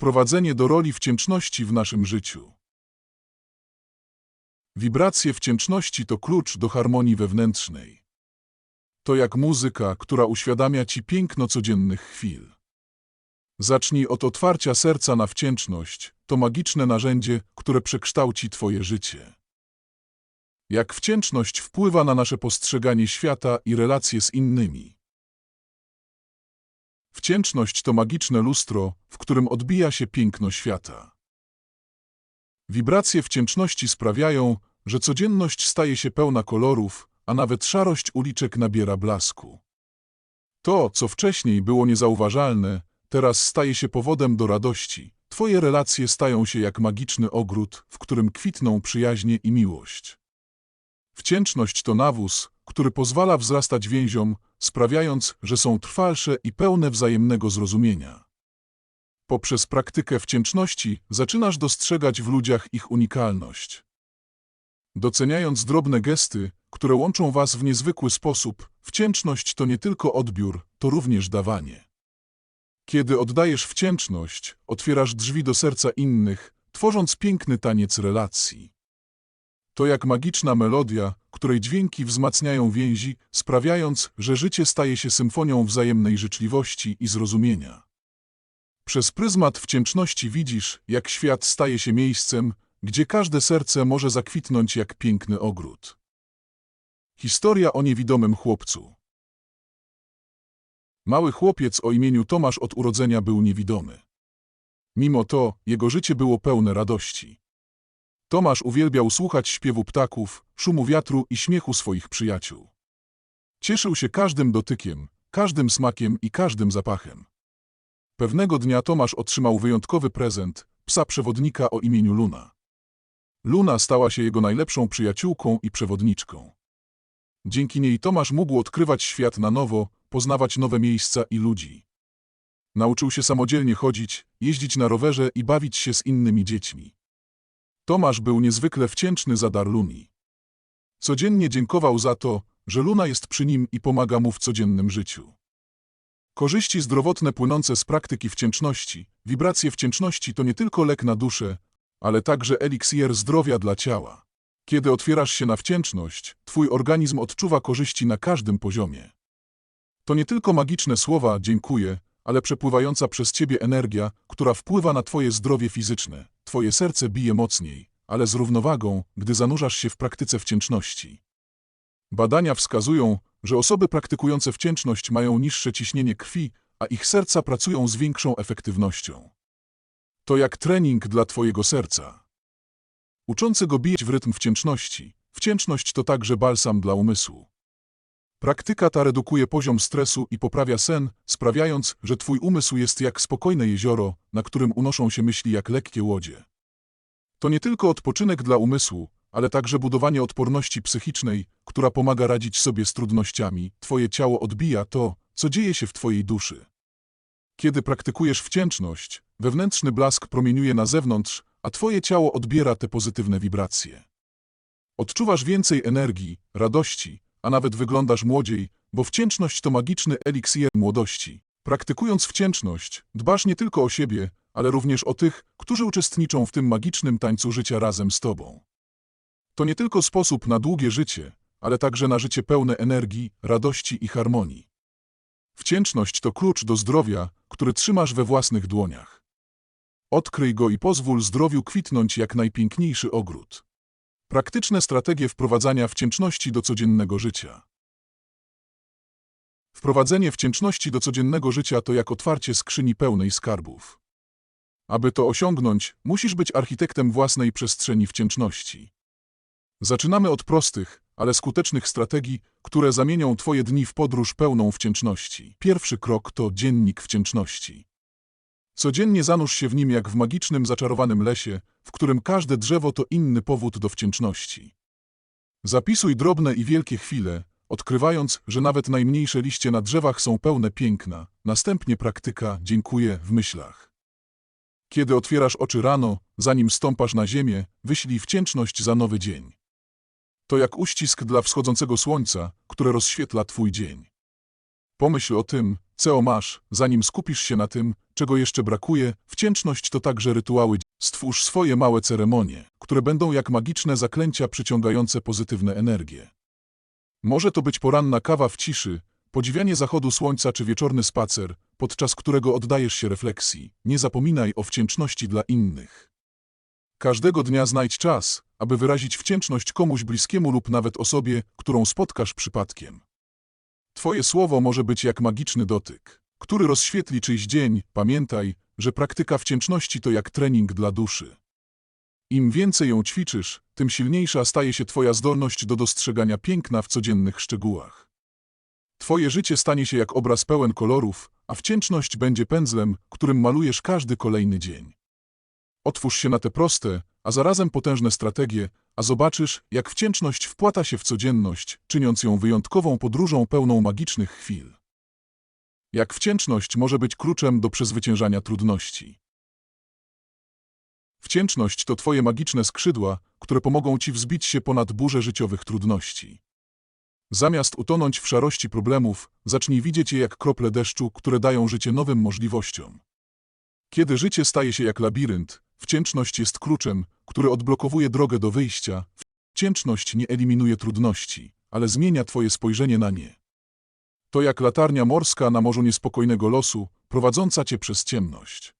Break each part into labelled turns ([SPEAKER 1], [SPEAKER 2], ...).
[SPEAKER 1] Wprowadzenie do roli wdzięczności w naszym życiu. Wibracje wdzięczności to klucz do harmonii wewnętrznej. To jak muzyka, która uświadamia ci piękno codziennych chwil. Zacznij od otwarcia serca na wdzięczność. To magiczne narzędzie, które przekształci twoje życie. Jak wdzięczność wpływa na nasze postrzeganie świata i relacje z innymi. Wdzięczność to magiczne lustro, w którym odbija się piękno świata. Wibracje wdzięczności sprawiają, że codzienność staje się pełna kolorów, a nawet szarość uliczek nabiera blasku. To, co wcześniej było niezauważalne, teraz staje się powodem do radości. Twoje relacje stają się jak magiczny ogród, w którym kwitną przyjaźnie i miłość. Wdzięczność to nawóz, który pozwala wzrastać więziom, sprawiając, że są trwalsze i pełne wzajemnego zrozumienia. Poprzez praktykę wdzięczności zaczynasz dostrzegać w ludziach ich unikalność. Doceniając drobne gesty, które łączą was w niezwykły sposób, wdzięczność to nie tylko odbiór, to również dawanie. Kiedy oddajesz wdzięczność, otwierasz drzwi do serca innych, tworząc piękny taniec relacji. To jak magiczna melodia, której dźwięki wzmacniają więzi, sprawiając, że życie staje się symfonią wzajemnej życzliwości i zrozumienia. Przez pryzmat wdzięczności widzisz, jak świat staje się miejscem, gdzie każde serce może zakwitnąć jak piękny ogród. Historia o niewidomym chłopcu. Mały chłopiec o imieniu Tomasz od urodzenia był niewidomy. Mimo to, jego życie było pełne radości. Tomasz uwielbiał słuchać śpiewu ptaków, szumu wiatru i śmiechu swoich przyjaciół. Cieszył się każdym dotykiem, każdym smakiem i każdym zapachem. Pewnego dnia Tomasz otrzymał wyjątkowy prezent, psa przewodnika o imieniu Luna. Luna stała się jego najlepszą przyjaciółką i przewodniczką. Dzięki niej Tomasz mógł odkrywać świat na nowo, poznawać nowe miejsca i ludzi. Nauczył się samodzielnie chodzić, jeździć na rowerze i bawić się z innymi dziećmi. Tomasz był niezwykle wdzięczny za dar Luni. Codziennie dziękował za to, że Luna jest przy nim i pomaga mu w codziennym życiu. Korzyści zdrowotne płynące z praktyki wdzięczności, wibracje wdzięczności to nie tylko lek na duszę, ale także eliksir zdrowia dla ciała. Kiedy otwierasz się na wdzięczność, twój organizm odczuwa korzyści na każdym poziomie. To nie tylko magiczne słowa dziękuję, ale przepływająca przez ciebie energia, która wpływa na twoje zdrowie fizyczne. Twoje serce bije mocniej, ale z równowagą, gdy zanurzasz się w praktyce wdzięczności. Badania wskazują, że osoby praktykujące wdzięczność mają niższe ciśnienie krwi, a ich serca pracują z większą efektywnością. To jak trening dla twojego serca. Uczący go bić w rytm wdzięczności. Wdzięczność to także balsam dla umysłu. Praktyka ta redukuje poziom stresu i poprawia sen, sprawiając, że twój umysł jest jak spokojne jezioro, na którym unoszą się myśli jak lekkie łodzie. To nie tylko odpoczynek dla umysłu, ale także budowanie odporności psychicznej, która pomaga radzić sobie z trudnościami. Twoje ciało odbija to, co dzieje się w twojej duszy. Kiedy praktykujesz wdzięczność, wewnętrzny blask promieniuje na zewnątrz, a twoje ciało odbiera te pozytywne wibracje. Odczuwasz więcej energii, radości, a nawet wyglądasz młodziej, bo wdzięczność to magiczny eliksir młodości. Praktykując wdzięczność, dbasz nie tylko o siebie, ale również o tych, którzy uczestniczą w tym magicznym tańcu życia razem z tobą. To nie tylko sposób na długie życie, ale także na życie pełne energii, radości i harmonii. Wdzięczność to klucz do zdrowia, który trzymasz we własnych dłoniach. Odkryj go i pozwól zdrowiu kwitnąć jak najpiękniejszy ogród. Praktyczne strategie wprowadzania wdzięczności do codziennego życia. Wprowadzenie wdzięczności do codziennego życia to jak otwarcie skrzyni pełnej skarbów. Aby to osiągnąć, musisz być architektem własnej przestrzeni wdzięczności. Zaczynamy od prostych, ale skutecznych strategii, które zamienią Twoje dni w podróż pełną wdzięczności. Pierwszy krok to dziennik wdzięczności. Codziennie zanurz się w nim jak w magicznym, zaczarowanym lesie, w którym każde drzewo to inny powód do wdzięczności. Zapisuj drobne i wielkie chwile, odkrywając, że nawet najmniejsze liście na drzewach są pełne piękna. Następnie praktyka dziękuję w myślach. Kiedy otwierasz oczy rano, zanim stąpasz na ziemię, wyślij wdzięczność za nowy dzień. To jak uścisk dla wschodzącego słońca, które rozświetla Twój dzień. Pomyśl o tym, co masz, zanim skupisz się na tym, czego jeszcze brakuje. Wdzięczność to także rytuały. Stwórz swoje małe ceremonie, które będą jak magiczne zaklęcia przyciągające pozytywne energie. Może to być poranna kawa w ciszy, podziwianie zachodu słońca czy wieczorny spacer, podczas którego oddajesz się refleksji. Nie zapominaj o wdzięczności dla innych. Każdego dnia znajdź czas, aby wyrazić wdzięczność komuś bliskiemu lub nawet osobie, którą spotkasz przypadkiem. Twoje słowo może być jak magiczny dotyk, który rozświetli czyjś dzień. Pamiętaj, że praktyka wdzięczności to jak trening dla duszy. Im więcej ją ćwiczysz, tym silniejsza staje się Twoja zdolność do dostrzegania piękna w codziennych szczegółach. Twoje życie stanie się jak obraz pełen kolorów, a wdzięczność będzie pędzlem, którym malujesz każdy kolejny dzień. Otwórz się na te proste, a zarazem potężne strategie, a zobaczysz, jak wdzięczność wpłata się w codzienność, czyniąc ją wyjątkową podróżą pełną magicznych chwil. Jak wdzięczność może być kluczem do przezwyciężania trudności. Wdzięczność to Twoje magiczne skrzydła, które pomogą Ci wzbić się ponad burzę życiowych trudności. Zamiast utonąć w szarości problemów, zacznij widzieć je jak krople deszczu, które dają życie nowym możliwościom. Kiedy życie staje się jak labirynt, wdzięczność jest kluczem, który odblokowuje drogę do wyjścia. Wdzięczność nie eliminuje trudności, ale zmienia Twoje spojrzenie na nie. To jak latarnia morska na morzu niespokojnego losu, prowadząca Cię przez ciemność.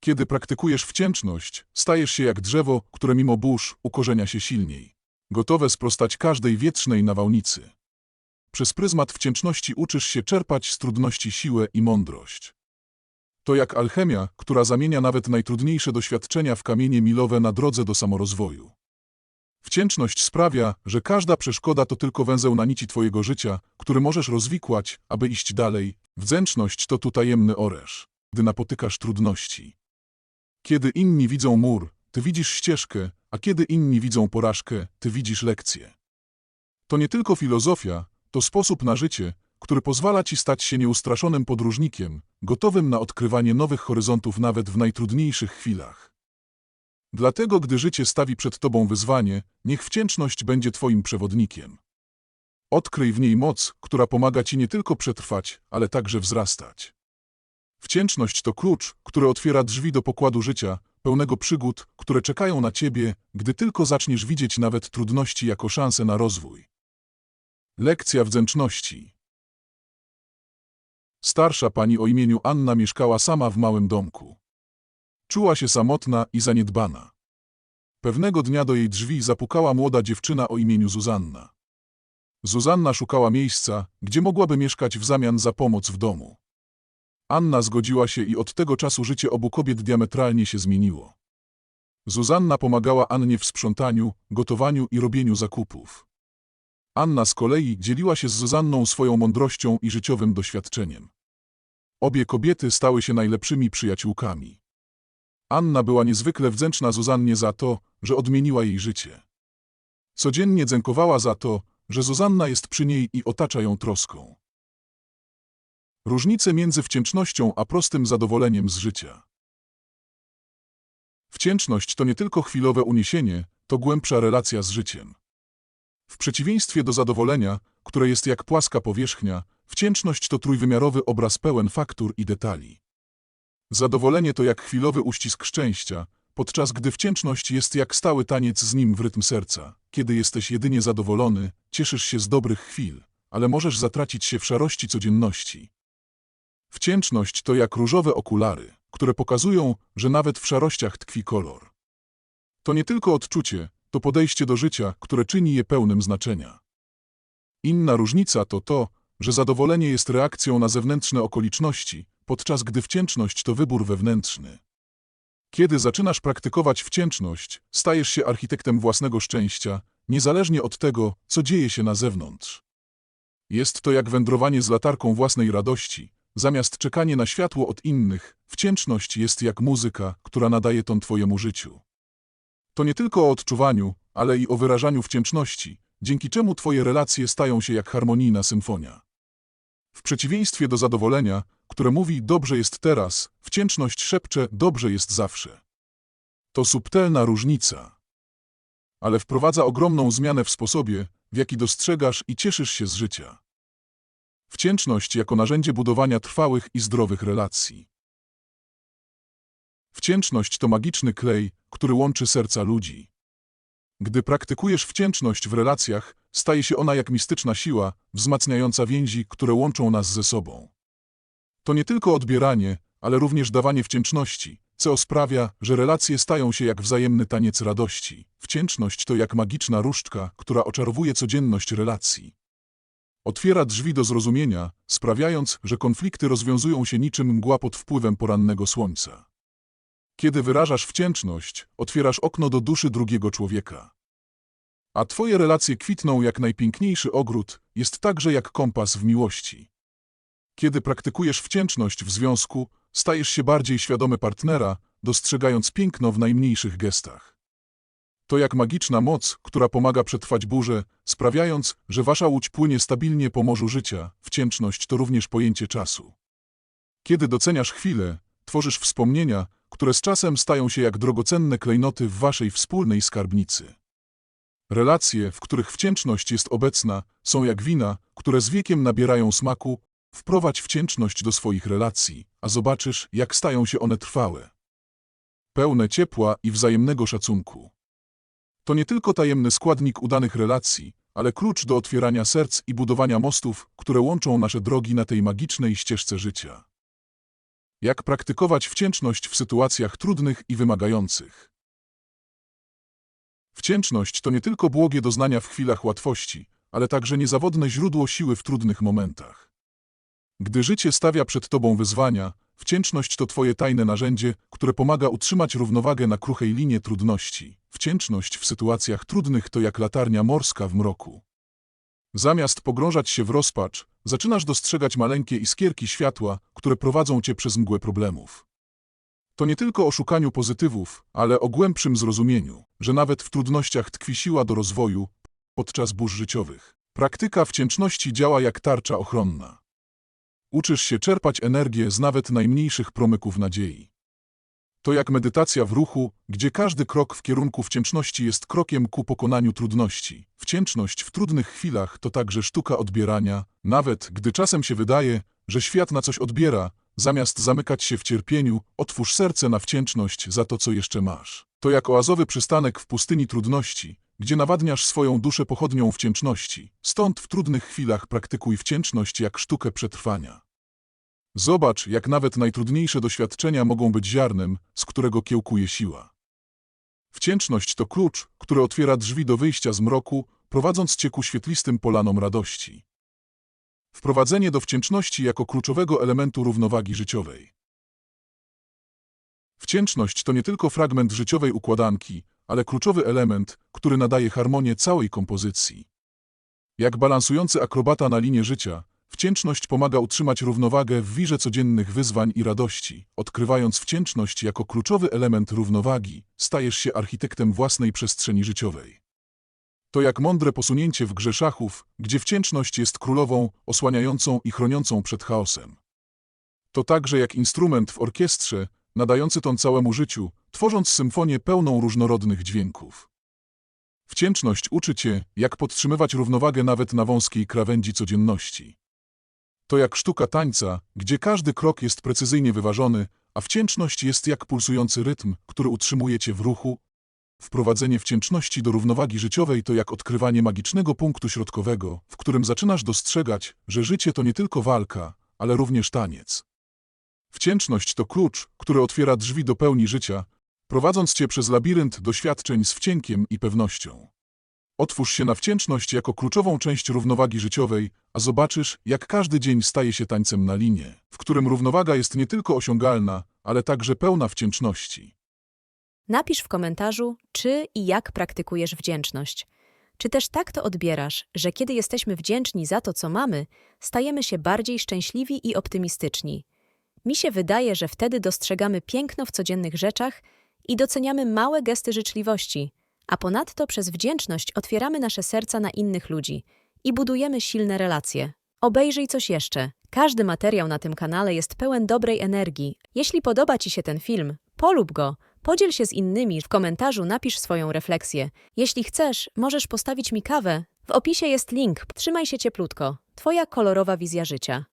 [SPEAKER 1] Kiedy praktykujesz wdzięczność, stajesz się jak drzewo, które mimo burz ukorzenia się silniej. Gotowe sprostać każdej wietrznej nawałnicy. Przez pryzmat wdzięczności uczysz się czerpać z trudności siłę i mądrość. To jak alchemia, która zamienia nawet najtrudniejsze doświadczenia w kamienie milowe na drodze do samorozwoju. Wdzięczność sprawia, że każda przeszkoda to tylko węzeł na nici Twojego życia, który możesz rozwikłać, aby iść dalej. Wdzięczność to tu tajemny oręż, gdy napotykasz trudności. Kiedy inni widzą mur, Ty widzisz ścieżkę, a kiedy inni widzą porażkę, Ty widzisz lekcję. To nie tylko filozofia, to sposób na życie, który pozwala Ci stać się nieustraszonym podróżnikiem, gotowym na odkrywanie nowych horyzontów nawet w najtrudniejszych chwilach. Dlatego, gdy życie stawi przed Tobą wyzwanie, niech wdzięczność będzie Twoim przewodnikiem. Odkryj w niej moc, która pomaga Ci nie tylko przetrwać, ale także wzrastać. Wdzięczność to klucz, który otwiera drzwi do pokładu życia, pełnego przygód, które czekają na Ciebie, gdy tylko zaczniesz widzieć nawet trudności jako szansę na rozwój. Lekcja wdzięczności Starsza pani o imieniu Anna mieszkała sama w małym domku. Czuła się samotna i zaniedbana. Pewnego dnia do jej drzwi zapukała młoda dziewczyna o imieniu Zuzanna. Zuzanna szukała miejsca, gdzie mogłaby mieszkać w zamian za pomoc w domu. Anna zgodziła się i od tego czasu życie obu kobiet diametralnie się zmieniło. Zuzanna pomagała Annie w sprzątaniu, gotowaniu i robieniu zakupów. Anna z kolei dzieliła się z Zuzanną swoją mądrością i życiowym doświadczeniem. Obie kobiety stały się najlepszymi przyjaciółkami. Anna była niezwykle wdzięczna Zuzannie za to, że odmieniła jej życie. Codziennie dziękowała za to, że Zuzanna jest przy niej i otacza ją troską. Różnice między wdzięcznością a prostym zadowoleniem z życia. Wdzięczność to nie tylko chwilowe uniesienie, to głębsza relacja z życiem. W przeciwieństwie do zadowolenia, które jest jak płaska powierzchnia, wdzięczność to trójwymiarowy obraz pełen faktur i detali. Zadowolenie to jak chwilowy uścisk szczęścia, podczas gdy wdzięczność jest jak stały taniec z nim w rytm serca. Kiedy jesteś jedynie zadowolony, cieszysz się z dobrych chwil, ale możesz zatracić się w szarości codzienności. Wdzięczność to jak różowe okulary, które pokazują, że nawet w szarościach tkwi kolor. To nie tylko odczucie, to podejście do życia, które czyni je pełnym znaczenia. Inna różnica to to, że zadowolenie jest reakcją na zewnętrzne okoliczności, podczas gdy wdzięczność to wybór wewnętrzny. Kiedy zaczynasz praktykować wdzięczność, stajesz się architektem własnego szczęścia, niezależnie od tego, co dzieje się na zewnątrz. Jest to jak wędrowanie z latarką własnej radości, zamiast czekanie na światło od innych, wdzięczność jest jak muzyka, która nadaje ton Twojemu życiu. To nie tylko o odczuwaniu, ale i o wyrażaniu wdzięczności, dzięki czemu Twoje relacje stają się jak harmonijna symfonia. W przeciwieństwie do zadowolenia, które mówi dobrze jest teraz, wdzięczność szepcze dobrze jest zawsze. To subtelna różnica. Ale wprowadza ogromną zmianę w sposobie, w jaki dostrzegasz i cieszysz się z życia. Wdzięczność jako narzędzie budowania trwałych i zdrowych relacji. Wdzięczność to magiczny klej, który łączy serca ludzi. Gdy praktykujesz wdzięczność w relacjach, staje się ona jak mistyczna siła, wzmacniająca więzi, które łączą nas ze sobą. To nie tylko odbieranie, ale również dawanie wdzięczności, co sprawia, że relacje stają się jak wzajemny taniec radości. Wdzięczność to jak magiczna różdżka, która oczarowuje codzienność relacji. Otwiera drzwi do zrozumienia, sprawiając, że konflikty rozwiązują się niczym mgła pod wpływem porannego słońca. Kiedy wyrażasz wdzięczność, otwierasz okno do duszy drugiego człowieka. A twoje relacje kwitną jak najpiękniejszy ogród, jest także jak kompas w miłości. Kiedy praktykujesz wdzięczność w związku, stajesz się bardziej świadomy partnera, dostrzegając piękno w najmniejszych gestach. To jak magiczna moc, która pomaga przetrwać burzę, sprawiając, że wasza łódź płynie stabilnie po morzu życia. Wdzięczność to również pojęcie czasu. Kiedy doceniasz chwilę, tworzysz wspomnienia, które z czasem stają się jak drogocenne klejnoty w waszej wspólnej skarbnicy. Relacje, w których wdzięczność jest obecna, są jak wina, które z wiekiem nabierają smaku. Wprowadź wdzięczność do swoich relacji, a zobaczysz, jak stają się one trwałe. Pełne ciepła i wzajemnego szacunku. To nie tylko tajemny składnik udanych relacji, ale klucz do otwierania serc i budowania mostów, które łączą nasze drogi na tej magicznej ścieżce życia. Jak praktykować wdzięczność w sytuacjach trudnych i wymagających? Wdzięczność to nie tylko błogie doznania w chwilach łatwości, ale także niezawodne źródło siły w trudnych momentach. Gdy życie stawia przed tobą wyzwania, wdzięczność to twoje tajne narzędzie, które pomaga utrzymać równowagę na kruchej linie trudności. Wdzięczność w sytuacjach trudnych to jak latarnia morska w mroku. Zamiast pogrążać się w rozpacz, zaczynasz dostrzegać maleńkie iskierki światła, które prowadzą cię przez mgłę problemów. To nie tylko o szukaniu pozytywów, ale o głębszym zrozumieniu, że nawet w trudnościach tkwi siła do rozwoju podczas burz życiowych. Praktyka wdzięczności działa jak tarcza ochronna. Uczysz się czerpać energię z nawet najmniejszych promyków nadziei. To jak medytacja w ruchu, gdzie każdy krok w kierunku wdzięczności jest krokiem ku pokonaniu trudności. Wdzięczność w trudnych chwilach to także sztuka odbierania, nawet gdy czasem się wydaje, że świat na coś odbiera, zamiast zamykać się w cierpieniu, otwórz serce na wdzięczność za to, co jeszcze masz. To jak oazowy przystanek w pustyni trudności, gdzie nawadniasz swoją duszę pochodnią wdzięczności. Stąd w trudnych chwilach praktykuj wdzięczność jak sztukę przetrwania. Zobacz, jak nawet najtrudniejsze doświadczenia mogą być ziarnem, z którego kiełkuje siła. Wdzięczność to klucz, który otwiera drzwi do wyjścia z mroku, prowadząc cię ku świetlistym polanom radości. Wprowadzenie do wdzięczności jako kluczowego elementu równowagi życiowej. Wdzięczność to nie tylko fragment życiowej układanki, ale kluczowy element, który nadaje harmonię całej kompozycji. Jak balansujący akrobata na linie życia, wdzięczność pomaga utrzymać równowagę w wirze codziennych wyzwań i radości. Odkrywając wdzięczność jako kluczowy element równowagi, stajesz się architektem własnej przestrzeni życiowej. To jak mądre posunięcie w grze szachów, gdzie wdzięczność jest królową, osłaniającą i chroniącą przed chaosem. To także jak instrument w orkiestrze, nadający ton całemu życiu, tworząc symfonię pełną różnorodnych dźwięków. Wdzięczność uczy cię, jak podtrzymywać równowagę nawet na wąskiej krawędzi codzienności. To jak sztuka tańca, gdzie każdy krok jest precyzyjnie wyważony, a wdzięczność jest jak pulsujący rytm, który utrzymuje cię w ruchu. Wprowadzenie wdzięczności do równowagi życiowej to jak odkrywanie magicznego punktu środkowego, w którym zaczynasz dostrzegać, że życie to nie tylko walka, ale również taniec. Wdzięczność to klucz, który otwiera drzwi do pełni życia, prowadząc cię przez labirynt doświadczeń z wdziękiem i pewnością. Otwórz się na wdzięczność jako kluczową część równowagi życiowej, a zobaczysz, jak każdy dzień staje się tańcem na linie, w którym równowaga jest nie tylko osiągalna, ale także pełna wdzięczności.
[SPEAKER 2] Napisz w komentarzu, czy i jak praktykujesz wdzięczność. Czy też tak to odbierasz, że kiedy jesteśmy wdzięczni za to, co mamy, stajemy się bardziej szczęśliwi i optymistyczni? Mi się wydaje, że wtedy dostrzegamy piękno w codziennych rzeczach i doceniamy małe gesty życzliwości, a ponadto przez wdzięczność otwieramy nasze serca na innych ludzi i budujemy silne relacje. Obejrzyj coś jeszcze. Każdy materiał na tym kanale jest pełen dobrej energii. Jeśli podoba Ci się ten film, polub go, podziel się z innymi, w komentarzu napisz swoją refleksję. Jeśli chcesz, możesz postawić mi kawę. W opisie jest link. Trzymaj się cieplutko. Twoja kolorowa wizja życia.